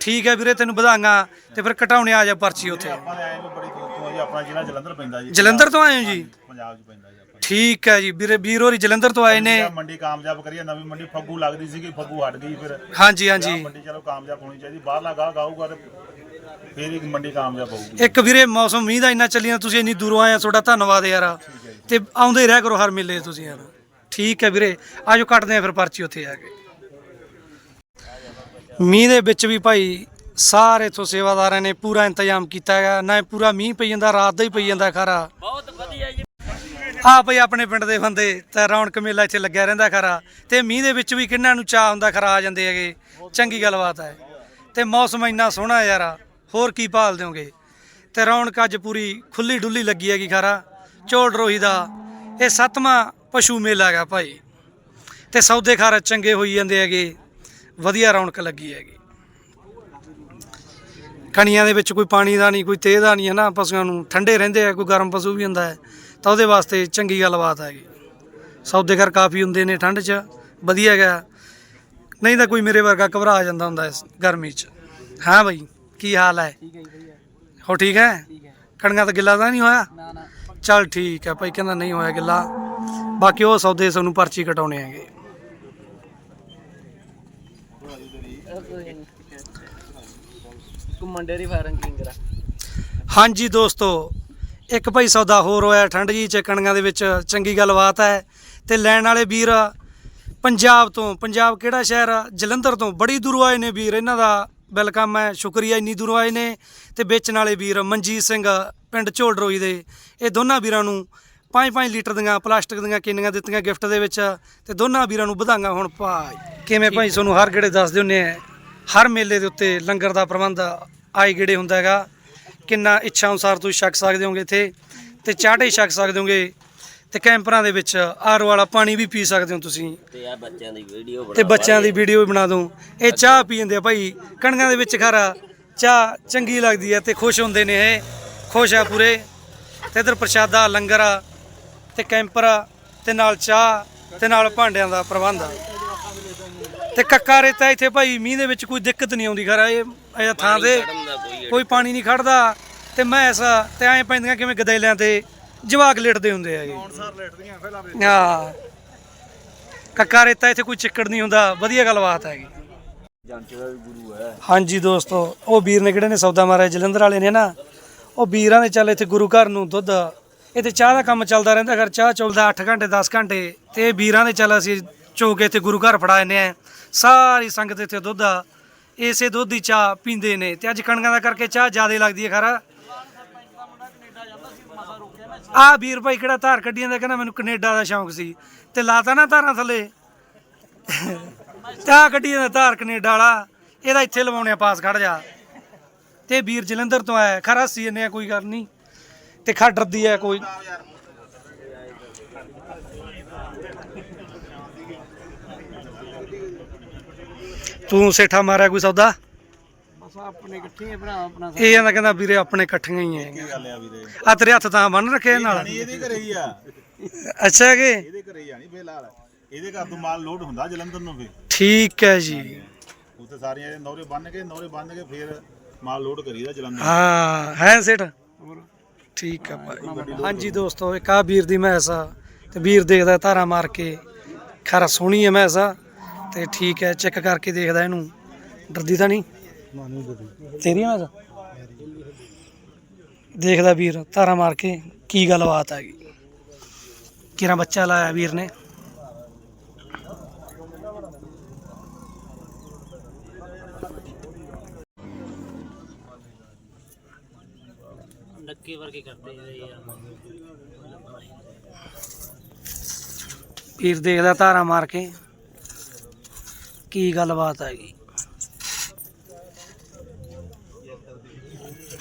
ਠੀਕ ਹੈ ਵੀਰੇ ਤੈਨੂੰ ਵਧਾਂਗਾ ਤੇ ਫਿਰ ਘਟਾਉਣੇ ਆ ਜਾ ਪਰਚੀ ਉੱਥੇ। ਆਪਾਂ ਨੇ ਆਏ ਨੂੰ ਬੜੀ ਦੂਰ ਤੋਂ ਜੀ ਆਪਣਾ ਜ਼ਿਲ੍ਹਾ ਜਲੰਧਰ ਪੈਂਦਾ ਜੀ। ਜਲੰਧਰ ਤੋਂ ਆਏ ਹੋ ਜੀ? ਪੰਜਾਬ 'ਚ ਪੈਂਦਾ ਜੀ ਆਪਾਂ। ਠੀਕ ਹੈ ਜੀ ਵੀਰੇ ਵੀਰ ਹੋਰੀ ਜਲੰਧਰ ਤੋਂ ਆਏ ਨੇ। ਮੰਡੀ ਕਾਮਯਾਬ ਕਰੀਏ ਨਵੀਂ ਮੰਡੀ ਫੱਗੂ ਲੱਗਦੀ ਸੀਗੀ ਫੱਗੂ ਹਟ ਗਈ ਫਿਰ। ਹਾਂਜੀ ਹਾਂਜੀ। ਮੰਡੀ ਚਲੋ ਕਾਮਯਾਬ ਹੋਣੀ ਚਾਹੀਦੀ ਬਾਹਰਲਾ ਗਾਹਕ ਆਊਗਾ ਤੇ ਫਿਰ ਇੱਕ ਮੰਡੀ ਕਾਮਯਾਬ ਹੋਊਗੀ। ਇੱਕ ਵੀਰੇ ਮੌਸਮ ਮੀਂਹ ਦਾ ਇੰਨਾ ਚੱਲੀਆਂ ਤੁਸੀਂ ਇੰਨੀ ਦੂਰੋਂ ਆਏ ਆ ਤੁਹਾਡਾ ਧੰਨਵਾਦ ਯਾਰ। ਤੇ ਆਉਂਦੇ ਹੀ ਰਹਿ ਕਰੋ ਹਰ ਮੇਲੇ ਤੁਸੀਂ ਯਾਰ। ਠੀਕ ਹੈ ਵੀਰੇ ਆਜੋ ਕੱਟਦੇ ਆ ਫਿਰ ਪਰਚੀ ਉੱਥੇ ਆ ਕੇ। ਮੀਂਹ ਦੇ ਵਿੱਚ ਵੀ ਭਾਈ ਸਾਰੇ ਇਥੋਂ ਸੇਵਾਦਾਰਾਂ ਨੇ ਪੂਰਾ ਇੰਤਜ਼ਾਮ ਕੀਤਾ ਹੈਗਾ। ਨਾ ਪੂਰਾ ਮੀਂਹ ਪਈ ਜਾਂਦਾ ਰਾਤ ਦਾ ਹੀ ਪਈ ਜਾਂਦਾ ਖਾਰਾ। ਬਹੁਤ ਵਧੀਆ ਜੀ। ਆ ਭਾਈ ਆਪਣੇ ਪਿੰਡ ਦੇ ਬੰਦੇ ਤੇ ਰੌਣਕ ਮੇਲਾ ਇੱਥੇ ਲੱਗਿਆ ਰਹਿੰਦਾ ਖਰਾ। ਤੇ ਮੀਂਹ ਦੇ ਵਿੱਚ ਵੀ ਕਿੰਨਾਂ ਨੂੰ ਚਾਹ ਹੁੰਦਾ ਖਰਾ ਆ ਜਾਂਦੇ ਹੈਗੇ। ਚੰਗੀ ਗੱਲਬਾਤ ਹੈ। ਤੇ ਮੌਸਮ ਇੰਨਾ ਸੋਹਣਾ ਯਾਰ। ਹੋਰ ਕੀ ਭਾਲ ਦਿਓਗੇ? ਤੇ ਰੌਣਕ ਅੱਜ ਪੂਰੀ ਖੁੱਲੀ ਡੁੱਲੀ ਲੱਗੀ ਹੈਗੀ ਖਾਰਾ। ਝੋੜ ਰੋਹੀ ਦਾ, ਇਹ ਸੱਤਵਾਂ ਪਸ਼ੂ ਮੇਲਾ ਹੈਗਾ ਭਾਈ। ਤੇ ਸੌਦੇ ਖਾਰਾ ਚੰਗੇ ਹੋਈ ਜਾਂਦੇ ਹੈਗੇ, ਵਧੀਆ ਰੌਣਕ ਲੱਗੀ ਹੈਗੀ। ਕਣੀਆਂ ਦੇ ਵਿੱਚ ਕੋਈ ਪਾਣੀ ਦਾ ਨਹੀਂ, ਕੋਈ ਤੇਹ ਦਾ ਨਹੀਂ ਹੈ ਨਾ, ਪਸ਼ੂਆਂ ਨੂੰ ਠੰਡੇ ਰਹਿੰਦੇ ਆ, ਕੋਈ ਗਰਮ ਪਸ਼ੂ ਵੀ ਹੁੰਦਾ ਹੈ, ਤਾਂ ਉਹਦੇ ਵਾਸਤੇ ਚੰਗੀ ਗੱਲਬਾਤ ਹੈਗੀ। ਸੌਦੇ ਘਰ ਕਾਫੀ ਹੁੰਦੇ ਨੇ ਠੰਡ 'ਚ, ਵਧੀਆ ਹੈਗਾ। ਨਹੀਂ ਤਾਂ ਕੋਈ ਮੇਰੇ ਵਰਗਾ ਘਬਰਾ ਜਾਂਦਾ ਹੁੰਦਾ ਇਸ ਗਰਮੀ 'ਚ। ਹਾਂ ਬਾਈ। ਕੀ ਹਾਲ ਹੈ? ਠੀਕ ਹੈ ਜੀ ਵਧੀਆ। ਹੋ ਠੀਕ ਹੈ? ਠੀਕ ਹੈ। ਕਣੀਆਂ ਤਾਂ ਗਿੱਲਾ ਤਾਂ ਨਹੀਂ ਹੋਇਆ? ਨਾ ਨਾ। ਚੱਲ ਠੀਕ ਹੈ ਭਾਈ ਕਹਿੰਦਾ ਨਹੀਂ ਹੋਇਆ ਗਿੱਲਾ। ਬਾਕੀ ਉਹ ਸੌਦੇ ਤੁਹਾਨੂੰ ਪਰਚੀ ਕਟਾਉਣੇ ਹੈਗੇ। ਘੁੰਮਣ ਡੇਰੀ ਫਾਰਮ ਕਿੰਗਰਾ। ਹਾਂਜੀ ਦੋਸਤੋ ਇੱਕ ਭਾਈ ਸੌਦਾ ਹੋਰ ਹੋਇਆ ਠੰਡ ਜੀ ਚ ਕਣੀਆਂ ਦੇ ਵਿੱਚ ਚੰਗੀ ਗੱਲਬਾਤ ਹੈ। ਤੇ ਲੈਣ ਵਾਲੇ ਵੀਰ ਪੰਜਾਬ ਤੋਂ ਪੰਜਾਬ ਕਿਹੜਾ ਸ਼ਹਿਰ? ਜਲੰਧਰ ਤੋਂ। ਬੜੀ ਦੂਰੋਂ ਆਏ ਨੇ ਵੀਰ ਇਹਨਾਂ ਦਾ ਵੈਲਕਮ ਹੈ ਸ਼ੁਕਰੀਆ ਇੰਨੀ ਦੂਰੋਂ ਆਏ ਨੇ ਤੇ ਵੇਚਣ ਵਾਲੇ ਵੀਰ ਮਨਜੀਤ ਸਿੰਘ ਪਿੰਡ ਝੋਲਡਰੋਈ ਦੇ। ਇਹ ਦੋਨਾਂ ਵੀਰਾਂ ਨੂੰ 5-5 ਲੀਟਰ ਦੀਆਂ ਪਲਾਸਟਿਕ ਦੀਆਂ ਕਿੰਨੀਆਂ ਦਿੱਤੀਆਂ ਗਿਫਟ ਦੇ ਵਿੱਚ ਤੇ ਦੋਨਾਂ ਵੀਰਾਂ ਨੂੰ ਵਧਾਂਗਾ ਹੁਣ ਭਾਈ ਕਿਵੇਂ ਭਾਈ ਤੁਹਾਨੂੰ ਹਰ ਗੇੜੇ ਦੱਸਦੇ ਹੁੰਨੇ ਆ ਹਰ ਮੇਲੇ ਦੇ ਉੱਤੇ ਲੰਗਰ ਦਾ ਪ੍ਰਬੰਧ ਆਈ ਗੇੜੇ ਹੁੰਦਾ ਹੈਗਾ। ਕਿੰਨਾ ਇੱਛਾ ਅਨੁਸਾਰ ਤੁਸੀਂ ਛਕ ਸਕਦੇ ਹੋਗੇ ਇੱਥੇ ਤੇ ਚਾਟੇ ਛਕ ਸਕਦੇ ਹੋਗੇ। ਤੇ ਕੈਂਪਰਾਂ ਦੇ ਵਿੱਚ ਆਰੋ ਵਾਲਾ ਪਾਣੀ ਵੀ ਪੀ ਸਕਦੇ ਹੋ ਤੁਸੀਂ। ਤੇ ਆ ਬੱਚਿਆਂ ਦੀ ਵੀਡੀਓ ਤੇ ਬੱਚਿਆਂ ਦੀ ਵੀਡੀਓ ਵੀ ਬਣਾ ਦੂੰ ਇਹ ਚਾਹ ਪੀਂਦੇ ਆ ਭਾਈ। ਕਣਕਾਂ ਦੇ ਵਿੱਚ ਖਾਰਾ ਚਾਹ ਚੰਗੀ ਲੱਗਦੀ ਹੈ ਤੇ ਖੁਸ਼ ਹੁੰਦੇ ਨੇ ਇਹ। ਖੁਸ਼ ਆ ਪੂਰੇ। ਤੇ ਇਧਰ ਪ੍ਰਸ਼ਾਦਾ ਲੰਗਰ ਆ ਤੇ ਕੈਂਪਰ ਆ ਤੇ ਨਾਲ ਚਾਹ ਤੇ ਨਾਲ ਭਾਂਡਿਆਂ ਦਾ ਪ੍ਰਬੰਧ ਆ। ਤੇ ਕੱਕਾ ਰੇਤਾ ਇੱਥੇ ਭਾਈ ਮੀਂਹ ਦੇ ਵਿੱਚ ਕੋਈ ਦਿੱਕਤ ਨਹੀਂ ਆਉਂਦੀ ਖਰਾ। ਇਹ ਇਹ ਥਾਂ ਤੇ ਕੋਈ ਪਾਣੀ ਨਹੀਂ ਖੜਦਾ। ਤੇ ਮੈਸ ਤੇ ਐਂ ਪੈਂਦੀਆਂ ਕਿਵੇਂ ਗਦੈਲਿਆਂ ਤੇ ਜਵਾਕ ਲੇਟਦੇ ਹੁੰਦੇ ਹੈਗੇ ਹਾਂ। ਕੱਕਾ ਰੇਤਾ ਇੱਥੇ ਕੋਈ ਚਿੱਕੜ ਨਹੀਂ ਹੁੰਦਾ ਵਧੀਆ ਗੱਲਬਾਤ ਹੈਗੀ। ਜੰਟ ਦਾ ਵੀ ਗੁਰੂ ਹੈ। ਹਾਂਜੀ ਦੋਸਤੋ ਉਹ ਵੀਰ ਨੇ ਕਿਹੜੇ ਨੇ? ਸੌਦਾ ਮਾਰਿਆ ਜਲੰਧਰ ਵਾਲੇ ਨੇ ਨਾ। ਉਹ ਵੀਰਾਂ ਦੇ ਚੱਲ ਇੱਥੇ ਗੁਰੂ ਘਰ ਨੂੰ ਦੁੱਧ ਇੱਥੇ ਚਾਹ ਦਾ ਕੰਮ ਚੱਲਦਾ ਰਹਿੰਦਾ ਘਰ ਚਾਹ ਚੱਲਦਾ 8 ਘੰਟੇ 10 ਘੰਟੇ ਤੇ ਇਹ ਵੀਰਾਂ ਦੇ ਚੱਲ ਅਸੀਂ ਚੋਕੇ ਇੱਥੇ ਗੁਰੂ ਘਰ ਫੜਾ ਜਾਂਦੇ ਆ ਸਾਰੀ ਸੰਗਤ ਇੱਥੇ ਦੁੱਧ ਆ ਇਸੇ ਦੁੱਧ ਦੀ ਚਾਹ ਪੀਂਦੇ ਨੇ। ਤੇ ਅੱਜ ਕਣਕਾਂ ਦਾ ਕਰਕੇ ਚਾਹ ਜ਼ਿਆਦਾ ਲੱਗਦੀ ਹੈ ਖਰਾ। ਆ ਵੀਰ ਭਾਈ ਕਿਹੜਾ ਧਾਰ ਕੱਢੀਆਂ ਦਾ ਕਹਿੰਦਾ ਮੈਨੂੰ ਕੈਨੇਡਾ ਦਾ ਸ਼ੌਂਕ ਸੀ ਤੇ ਲਾਤਾ ਨਾ ਧਾਰਾਂ ਥੱਲੇ। ਤਾਂ ਕੱਢੀਆਂ ਦਾ ਧਾਰ ਕੈਨੇਡਾ ਵਾਲਾ, ਇਹਦਾ ਇੱਥੇ ਲਵਾਉਣੇ ਆ ਪਾਸ ਖੜ ਜਾ। ਤੇ ਵੀਰ ਜਲੰਧਰ ਤੋਂ ਆਇਆ, ਖਰਾ ਸੀ ਜੰਨੇ ਆ, ਕੋਈ ਗੱਲ ਨਹੀਂ। ਤੇ ਖਾ ਡਰਦੀ ਹੈ ਕੋਈ। ਤੂੰ ਸੇਠਾ ਮਾਰਿਆ ਕੋਈ ਸੌਦਾ? ਆਪਣੇ ਇਕੱਠੇ ਆ ਭਰਾ ਆਪਣਾ ਇਹ ਜਾਂਦਾ ਕਹਿੰਦਾ ਵੀਰੇ ਆਪਣੇ ਇਕੱਠੀਆਂ ਹੀ ਆ ਗੱਲ ਆ ਵੀਰੇ? ਆ ਤੇਰੇ ਹੱਥ ਤਾਂ ਬੰਨ ਰੱਖੇ ਨਾਲ। ਨਹੀਂ ਇਹਦੇ ਘਰੇ ਹੀ ਆ। ਅੱਛਾ ਕਿ? ਇਹਦੇ ਘਰੇ ਹੀ ਆਣੀ ਫਿਲਹਾਲ। ਇਹਦੇ ਘਰ ਤੋਂ ਮਾਲ ਲੋਡ ਹੁੰਦਾ ਜਲੰਧਰ ਨੂੰ ਫੇ ਠੀਕ ਹੈ ਜੀ। ਉੱਥੇ ਸਾਰੀਆਂ ਇਹ ਨੌਰੇ ਬੰਨ ਕੇ ਨੌਰੇ ਬੰਨ ਕੇ ਫਿਰ ਮਾਲ ਲੋਡ ਕਰੀਦਾ ਜਲੰਧਰ ਹਾਂ ਹੈ ਸੇਠ? ਠੀਕ ਆ ਭਾਈ। ਹਾਂਜੀ ਦੋਸਤੋ ਇੱਕ ਆ ਵੀਰ ਦੀ ਮੈਸ ਆ ਤੇ ਵੀਰ ਦੇਖਦਾ ਧਾਰਾ ਮਾਰ ਕੇ। ਖਰਾ ਸੋਹਣੀ ਹੈ ਮੈਸ ਆ ਤੇ ਠੀਕ ਹੈ ਚੈੱਕ ਕਰਕੇ ਦੇਖਦਾ ਇਹਨੂੰ। ਡਰਦੀ ਤਾਂ ਨਹੀਂ? ਤੇਰੀ ਆ ਮੈਸ ਦੇਖਦਾ ਵੀਰ ਧਾਰਾ ਮਾਰ ਕੇ ਕੀ ਗੱਲਬਾਤ ਆ ਗਈ। ਕਿਹੜਾ ਬੱਚਾ ਲਾਇਆ ਵੀਰ ਨੇ? ਨੱਕੇ ਵਰਗੇ ਕਰਦੇ ਯਾਰ। ਵੀਰ ਦੇਖਦਾ ਧਾਰਾ ਮਾਰ ਕੇ ਕੀ ਗੱਲਬਾਤ ਆ ਗਈ।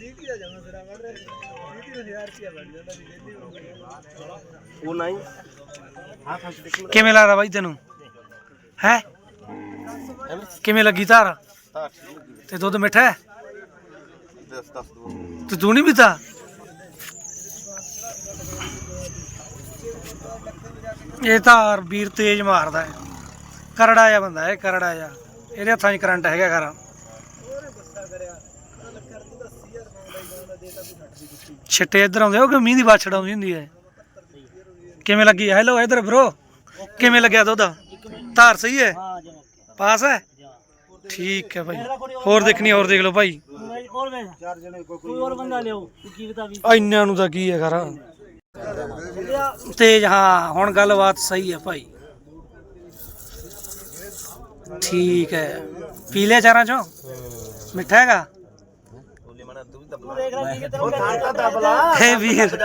ਆ ਗਈ ਉਹ ਨਹੀਂ। ਕਿਵੇਂ ਲੱਗਦਾ ਬਾਈ ਤੈਨੂੰ? ਹੈ? ਕਿਵੇਂ ਲੱਗੀ ਧਾਰ? ਤੇ ਦੁੱਧ ਮਿੱਠਾ ਹੈ? ਤੇ ਤੂੰ ਨਹੀਂ ਪੀਤਾ? ਇਹ ਧਾਰ ਵੀਰ ਤੇਜ਼ ਮਾਰਦਾ ਹੈ। ਕਰੜਾ ਜਿਹਾ ਬੰਦਾ ਹੈ ਕਰੜਾ ਜਿਹਾ। ਇਹਦੇ ਹੱਥਾਂ 'ਚ ਕਰੰਟ ਹੈਗਾ ਘਰ। ਛਿੱਟੇ ਇੱਧਰ ਆਉਂਦੇ ਉਹ ਕਿ ਮੀਂਹ ਦੀ ਬਾਛੜ ਆਉਂਦੀ ਹੁੰਦੀ ਹੈ? ਕਿਵੇਂ ਲੱਗੀ? ਹੈਲੋ ਇਧਰ ਬ్రో ਕਿਵੇਂ ਲੱਗਿਆ ਦੁੱਧ? ਧਾਰ ਸਹੀ ਹੈ? ਪਾਸ ਹੈ? ਠੀਕ ਹੈ ਭਾਈ। ਹੋਰ ਦੇਖਣੀ, ਹੋਰ ਦੇਖ ਲਓ ਭਾਈ। ਹੋਰ ਵੇ ਚਾਰ ਜਣੇ ਕੋਈ ਹੋਰ ਬੰਦਾ ਲਿਓ ਕੀ ਬਤਾ ਵੀ ਆ ਨੂੰ ਤਾਂ ਕੀ ਹੈ ਖਰਾ? ਤੇਜ, ਹਾਂ, ਹੁਣ ਗੱਲਬਾਤ ਸਹੀ ਹੈ ਭਾਈ। ਠੀਕ ਹੈ। ਪੀ ਲਿਆ ਚਾਰਾਂ ਚੋਂ? ਮਿੱਠਾ ਹੈਗਾ? ਤੂੰ ਦੇਖ ਲੈ ਕੀ ਤੇਰਾ ਹੈ ਵੀਰ।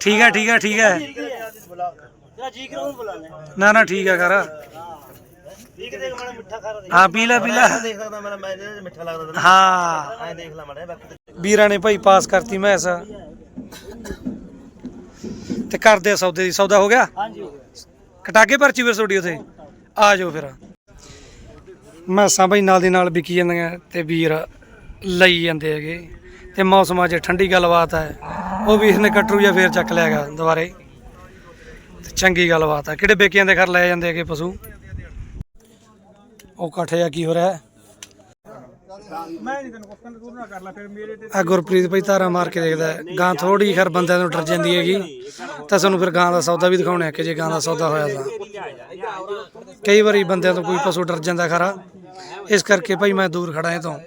ਠੀਕ ਹੈ ਠੀਕ ਹੈ ਠੀਕ ਹੈ ਤੇਰਾ ਜੀ ਕਰੂ ਬੁਲਾ ਲੈ ਨਾ ਨਾ ਠੀਕ ਹੈ ਕਰ। ਠੀਕ ਦੇਖ ਮਾੜਾ ਮਿੱਠਾ ਖਾ ਰਿਹਾ। ਹਾਂ ਪੀ ਲੈ ਪੀ ਲੈ। ਦੇਖ ਸਕਦਾ ਮੇਰਾ ਮੈਂ ਇਹਦੇ ਮਿੱਠਾ ਲੱਗਦਾ ਹਾਂ। ਐ ਦੇਖ ਲੈ ਮੜਾ ਬਾਕੀ ਵੀਰਾਂ ਨੇ ਭਾਈ ਪਾਸ ਕਰਤੀ ਮੈਸ। ਤੇ ਕਰਦੇ ਆ ਸੌਦੇ ਦੀ। ਸੌਦਾ ਹੋ ਗਿਆ? ਹਾਂਜੀ ਹੋ ਗਿਆ। ਕਟਾ ਕੇ ਪਰਚੀ ਫਿਰ ਤੁਹਾਡੀ ਉਥੇ? ਆ ਜਾਓ ਫਿਰ। ਮੈਸਾਂ ਭਾਈ ਨਾਲ ਦੀ ਨਾਲ ਵਿਕੀ ਜਾਂਦੀਆਂ ਤੇ ਵੀਰ ਲਈ ਜਾਂਦੇ ਹੈਗੇ। ਤੇ ਮੌਸਮ ਅੱਜ ਠੰਡੀ ਗੱਲਬਾਤ ਹੈ। ਉਹ ਵੀਰ ਨੇ ਕਟਰੂ ਜਾਂ ਫੇਰ ਚੱਕ ਲਿਆਗਾ ਦੁਬਾਰੇ। ਤੇ ਚੰਗੀ ਗੱਲਬਾਤ ਹੈ। ਕਿਹੜੇ ਬੇਕਿਆਂ ਦੇ ਘਰ ਲੈ ਜਾਂਦੇ ਹੈਗੇ ਪਸ਼ੂ? ਉਹ ਕਾਠੇ ਆ ਕੀ ਹੋ ਰਿਹਾ ਹੈ? ਆ ਗੁਰਪ੍ਰੀਤ ਭਾਈ ਤਾਰਾ ਮਾਰ ਕੇ ਦੇਖਦਾ ਹੈ। ਗਾਂ ਥੋੜੀ ਖਰ ਬੰਦਿਆਂ ਨੂੰ ਡਰ ਜਾਂਦੀ ਹੈਗੀ। ਤਾਂ ਸਾਨੂੰ ਫਿਰ ਗਾਂ ਦਾ ਸੌਦਾ ਵੀ ਦਿਖਾਉਣਾ ਹੈ ਕਿ ਜੇ ਗਾਂ ਦਾ ਸੌਦਾ ਹੋਇਆ ਤਾਂ। ਕਈ ਵਾਰੀ ਬੰਦਿਆਂ ਤੋਂ ਕੋਈ ਪਸ਼ੂ ਡਰ ਜਾਂਦਾ ਖਰਾ। ਇਸ ਕਰਕੇ ਭਾਈ ਮੈਂ ਦੂਰ ਖੜਾ ਇਹ ਤੋਂ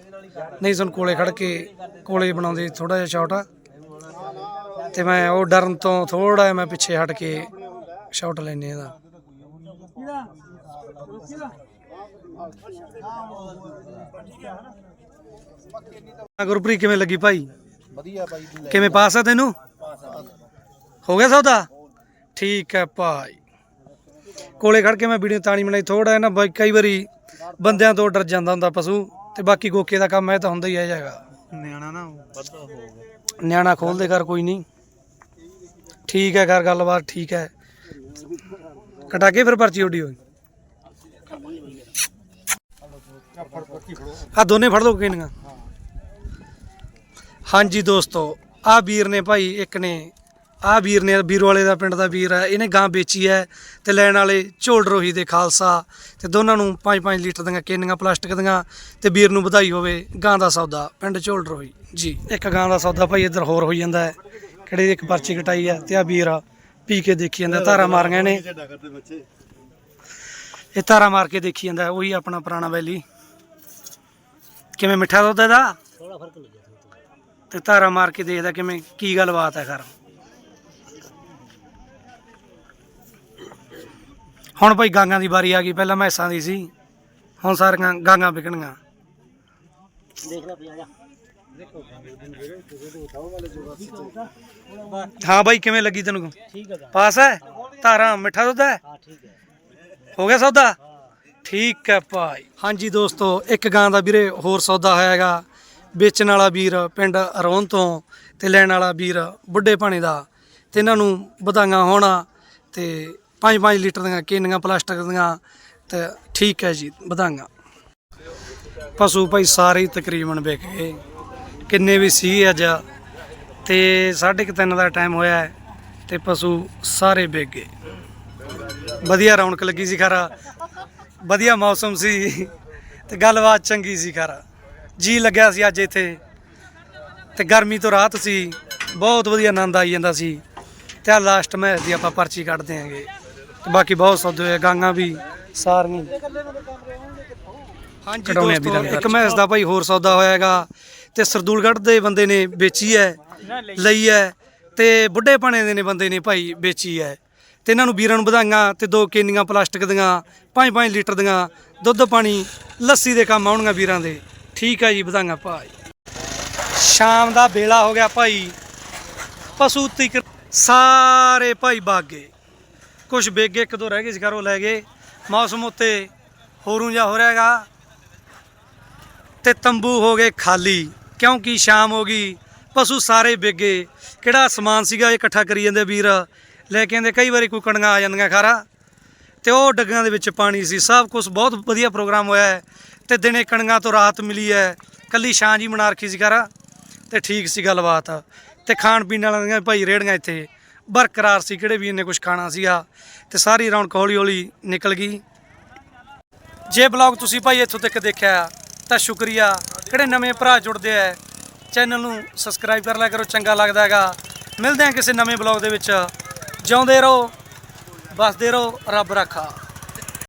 ਨਹੀਂ ਸਾਨੂੰ ਕੋਲੇ ਖੜ ਕੇ ਕੋਲੇ ਬਣਾਉਂਦੇ ਥੋੜਾ ਜਿਹਾ ਸ਼ਾਟ ਤੇ ਮੈਂ ਉਹ ਡਰਨ ਤੋਂ ਥੋੜਾ ਜਿਹਾ ਮੈਂ ਪਿੱਛੇ ਹਟ ਕੇ ਸ਼ਾਟ ਲੈਨੇ ਇਹਦਾ। ਆ ਗੁਰਪ੍ਰੀਤ ਕਿਵੇਂ ਲੱਗੀ ਭਾਈ? ਵਧੀਆ ਕਿਵੇਂ ਪਾਸ ਆ ਤੈਨੂੰ? ਹੋ ਗਿਆ ਸੌਦਾ? ਠੀਕ ਹੈ ਭਾਈ। ਕੋਲੇ ਖੜ ਕੇ ਮੈਂ ਵੀਡੀਓ ਤਾਣੀ ਬਣਾਈ ਥੋੜਾ ਨਾ ਬਾਈ ਕਈ ਵਾਰੀ ਬੰਦਿਆਂ ਤੋਂ ਡਰ ਜਾਂਦਾ ਹੁੰਦਾ ਪਸ਼ੂ। ਤੇ ਬਾਕੀ ਗੋਕੇ ਦਾ ਕੰਮ ਇਹ ਤਾਂ ਹੁੰਦਾ ਹੀ ਹੈ ਜਾਗਾ ਨਿਆਣਾ ਨਾ ਵੱਧਾ ਹੋ ਗਿਆ। ਨਿਆਣਾ ਖੋਲਦੇ ਕਰ ਕੋਈ ਨਹੀਂ। ਠੀਕ ਹੈ ਕਰ ਗੱਲਬਾਤ ਠੀਕ ਹੈ। ਕਟਾ ਕੇ ਫਿਰ ਪਰਚੀ ਉੱਡੀ ਹੋਈ। ਆ ਦੋਨੇ ਫੜ ਲਓ ਕਿੰਨੀਆਂ। ਹਾਂਜੀ ਦੋਸਤੋ ਆ ਵੀਰ ਨੇ ਭਾਈ ਇੱਕ ਨੇ ਆ ਵੀਰ ਨੇ ਵੀਰੋ ਵਾਲੇ ਦਾ ਪਿੰਡ ਦਾ ਵੀਰ ਹੈ ਇਹਨੇ ਗਾਂ ਵੇਚੀ ਹੈ ਤੇ ਲੈਣ ਵਾਲੇ ਝੋਲ ਰੋਹੀ ਦੇ ਖਾਲਸਾ ਤੇ ਦੋਨਾਂ ਨੂੰ 5-5 ਲੀਟਰ ਦੀਆਂ ਕੇਨੀਆਂ ਪਲਾਸਟਿਕ ਦੀਆਂ ਤੇ ਵੀਰ ਨੂੰ ਵਧਾਈ ਹੋਵੇ ਗਾਂ ਦਾ ਸੌਦਾ ਪਿੰਡ ਝੋਲ ਰੋਹੀ। ਜੀ ਇੱਕ ਗਾਂ ਦਾ ਸੌਦਾ ਭਾਈ ਇੱਧਰ ਹੋਰ ਹੋਈ ਜਾਂਦਾ ਹੈ ਕਿਹੜੀ ਇੱਕ ਪਰਚੀ ਕਟਾਈ ਹੈ ਤੇ ਆ ਵੀਰ ਪੀ ਕੇ ਦੇਖੀ ਜਾਂਦਾ ਧਾਰਾ ਮਾਰੀਆਂ ਨੇ। ਇਹ ਧਾਰਾ ਮਾਰ ਕੇ ਦੇਖੀ ਜਾਂਦਾ ਉਹੀ ਆਪਣਾ ਪੁਰਾਣਾ ਵੈਲੀ। ਕਿਵੇਂ ਮਿੱਠਾ ਦੁੱਧ ਇਹਦਾ? ਥੋੜਾ ਫ਼ਰਕ ਲੱਗਿਆ। ਤੇ ਧਾਰਾ ਮਾਰ ਕੇ ਦੇਖਦਾ ਕਿਵੇਂ ਕੀ ਗੱਲਬਾਤ ਹੈ ਕਰ ਹੁਣ ਭਾਈ ਗਾਂਗਾਂ ਦੀ ਵਾਰੀ ਆ ਗਈ ਪਹਿਲਾਂ ਮੈਸਾਂ ਦੀ ਸੀ। ਹੁਣ ਸਾਰੀਆਂ ਗਾਂਗਾਂ ਵਿਕਣੀਆਂ ਦੇਖ ਲੈ ਪਿਆ ਜਾ ਹਾਂ ਭਾਈ ਕਿਵੇਂ ਲੱਗੀ ਤੈਨੂੰ? ਠੀਕ ਹੈ ਪਾਸ ਹੈ? ਧਾਰਾ ਮਿੱਠਾ ਦੁੱਧ ਹੈ? ਹਾਂ ਠੀਕ ਹੈ। ਹੋ ਗਿਆ ਸੌਦਾ? ਠੀਕ ਹੈ ਭਾਈ। ਹਾਂਜੀ ਦੋਸਤੋ ਇੱਕ ਗਾਂ ਦਾ ਵੀਰੇ ਹੋਰ ਸੌਦਾ ਹੋਇਆ ਹੈਗਾ ਵੇਚਣ ਵਾਲਾ ਵੀਰ ਪਿੰਡ ਅਰੋਨ ਤੋਂ ਤੇ ਲੈਣ ਵਾਲਾ ਵੀਰ ਬੁੱਢੇ ਪਾਣੀ ਦਾ। ਤੇ ਇਹਨਾਂ ਨੂੰ ਵਧਾਈਆਂ ਹੋਣਾ ਤੇ 5-5 ਲੀਟਰ ਦੀਆਂ ਕੇਨੀਆਂ ਪਲਾਸਟਿਕ ਦੀਆਂ ਤੇ ਠੀਕ ਹੈ ਜੀ ਵਧਾਈਆਂ ਪਸ਼ੂ ਭਾਈ ਸਾਰੇ ਹੀ ਤਕਰੀਬਨ ਵਿਕ ਗਏ। ਕਿੰਨੇ ਵੀ ਸੀ ਅੱਜ ਤੇ 3:30 ਦਾ ਟਾਈਮ ਹੋਇਆ ਹੈ ਤੇ ਪਸ਼ੂ ਸਾਰੇ ਵਿਕ ਗਏ। ਵਧੀਆ ਰੌਣਕ ਲੱਗੀ ਸੀ ਖਰਾ। ਵਧੀਆ ਮੌਸਮ ਸੀ ਤੇ ਗੱਲਬਾਤ ਚੰਗੀ ਸੀ ਖਰਾ। ਜੀ ਲੱਗਿਆ ਸੀ ਅੱਜ ਇੱਥੇ ਤੇ ਗਰਮੀ ਤੋਂ ਰਾਹਤ ਸੀ। ਬਹੁਤ ਵਧੀਆ ਆਨੰਦ ਆਈ ਜਾਂਦਾ ਸੀ। ਤੇ ਆ ਲਾਸਟ ਮੈਚ ਦੀ ਆਪਾਂ ਪਰਚੀ ਕੱਢਦੇ ਆਂਗੇ ਤੇ ਬਾਕੀ ਬਹੁਤ ਸੌਦੇ ਹੋਏ ਗਾਂਗਾ ਵੀ ਸਾਰੀਆਂ ਹਾਂਜੀ ਕਢਾਉਣੇ ਆ ਦੋਸਤੋ ਦਾ ਇੱਕ ਮੈਚ ਦਾ ਭਾਈ ਹੋਰ ਸੌਦਾ ਹੋਇਆਗਾ ਤੇ ਸਰਦੂਲਗੜ੍ਹ ਦੇ ਬੰਦੇ ਨੇ ਵੇਚੀ ਹੈ ਲਈ। ਹੈ ਤੇ ਬੁੱਢੇ ਪਾਣੇ ਦੇ ਨੇ ਬੰਦੇ ਨੇ ਭਾਈ ਵੇਚੀ ਹੈ ਤੇ ਇਹਨਾਂ ਨੂੰ ਵੀਰਾਂ ਨੂੰ ਵਧਾਈਆਂ ਤੇ ਦੋ ਕੇਨੀਆਂ ਪਲਾਸਟਿਕ ਦੀਆਂ 5-5 ਲੀਟਰ ਦੀਆਂ ਦੁੱਧ ਪਾਣੀ ਲੱਸੀ ਦੇ ਕੰਮ ਆਉਣਗੀਆਂ ਵੀਰਾਂ ਦੇ। ਠੀਕ ਹੈ ਜੀ ਵਧਾਈਆਂ ਭਾਈ। ਸ਼ਾਮ ਦਾ ਵੇਲਾ ਹੋ ਗਿਆ ਭਾਈ। ਪਸ਼ੂ ਤਿਕ ਸਾਰੇ ਭਾਈ ਬਾਗੇ। ਕੁਝ ਬੇਗੇ ਇੱਕ ਦੋ ਰਹਿ ਗਏ ਸੀ ਘਰੋਂ ਲੈ ਗਏ। ਮੌਸਮ ਉੱਤੇ ਹੋਰੂ ਜਾ ਹੋ ਰਿਹਾਗਾ। ਤੇ ਤੰਬੂ ਹੋ ਗਏ ਖਾਲੀ, ਕਿਉਂਕਿ ਸ਼ਾਮ ਹੋ ਗਈ, ਪਸ਼ੂ ਸਾਰੇ ਬੇਗੇ। ਕਿਹੜਾ ਸਮਾਨ ਸੀਗਾ, ਇਹ ਇਕੱਠਾ ਕਰੀ ਜਾਂਦੇ ਵੀਰ? ਲੈ ਕੇ ਆਂਦੇ ਕਈ ਵਾਰੀ ਕੋਈ ਕਣੀਆਂ ਆ ਜਾਂਦੀਆਂ ਖਾਰਾ। ਤੇ ਉਹ ਡੱਗਾਂ ਦੇ ਵਿੱਚ ਪਾਣੀ ਸੀ, ਸਭ ਕੁਝ ਬਹੁਤ ਵਧੀਆ ਪ੍ਰੋਗਰਾਮ ਹੋਇਆ ਹੈ। ਤੇ ਦਿਨੇ ਕਣੀਆਂ ਤੋਂ ਰਾਤ ਮਿਲੀ ਹੈ। ਕੱਲੀ ਛਾਂ ਜੀ ਬਣਾ ਰੱਖੀ ਸੀ ਖਾਰਾ। ਤੇ ਠੀਕ ਸੀ ਗੱਲਬਾਤ। ਤੇ ਖਾਣ ਪੀਣ ਵਾਲਿਆਂ ਦੀਆਂ ਭਾਈ ਰੇੜੀਆਂ ਇੱਥੇ। ਬਰਕਰਾਰ ਸੀ, ਕਿਹੜੇ ਵੀਰ ਨੇ ਕੁਝ ਖਾਣਾ ਸੀਗਾ, ਤੇ ਸਾਰੀ ਰੌਣਕ ਹੌਲੀ ਹੌਲੀ ਨਿਕਲ ਗਈ। ਜੇ ਬਲੌਗ ਤੁਸੀਂ ਭਾਈ ਇੱਥੋਂ ਤੱਕ ਦੇਖਿਆ, ਤਾਂ ਸ਼ੁਕਰੀਆ। ਕਿਹੜੇ ਨਵੇਂ ਭਰਾ ਜੁੜਦੇ ਆ, ਚੈਨਲ ਨੂੰ ਸਬਸਕ੍ਰਾਈਬ ਕਰ ਲਿਆ ਕਰੋ, ਚੰਗਾ ਲੱਗਦਾ ਹੈਗਾ। ਮਿਲਦੇ ਹਾਂ ਕਿਸੇ ਨਵੇਂ ਬਲੌਗ ਦੇ ਵਿੱਚ। ਜਿਉਂਦੇ ਰਹੋ ਬਸਦੇ ਰਹੋ, ਰੱਬ ਰੱਖਾ।